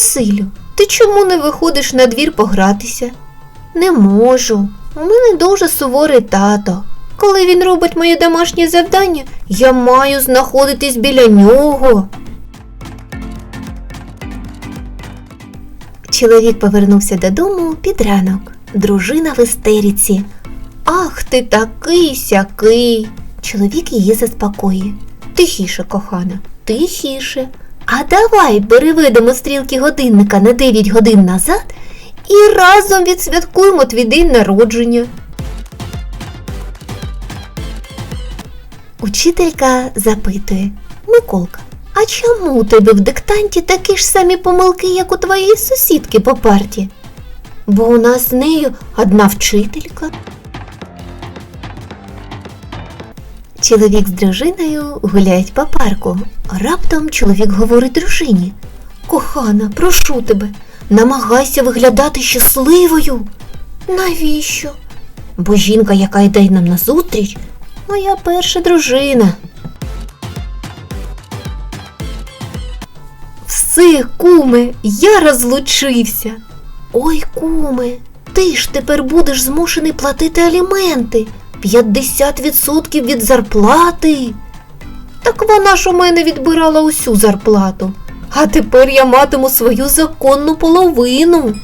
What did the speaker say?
Василю, ти чому не виходиш на двір погратися? Не можу. У мене дуже суворий тато. Коли він робить моє домашнє завдання, я маю знаходитись біля нього. Чоловік повернувся додому під ранок. Дружина в істериці. Ах, ти такий сякий. Чоловік її заспокоює. Тихіше, кохана, тихіше. А давай переведемо стрілки годинника на 9 годин назад і разом відсвяткуємо твій день народження. Учителька запитує Миколка, а чому у тебе в диктанті такі ж самі помилки, як у твоєї сусідки по парті? Бо у нас з нею одна вчителька. Чоловік з дружиною гуляють по парку. Раптом чоловік говорить дружині. Кохана, прошу тебе, намагайся виглядати щасливою. Навіщо? Бо жінка, яка йде нам назустріч, моя перша дружина. Все, куме, я розлучився. Ой, куме, ти ж тепер будеш змушений платити аліменти. 50% від зарплати. Так вона ж у мене відбирала усю зарплату. А тепер я матиму свою законну половину.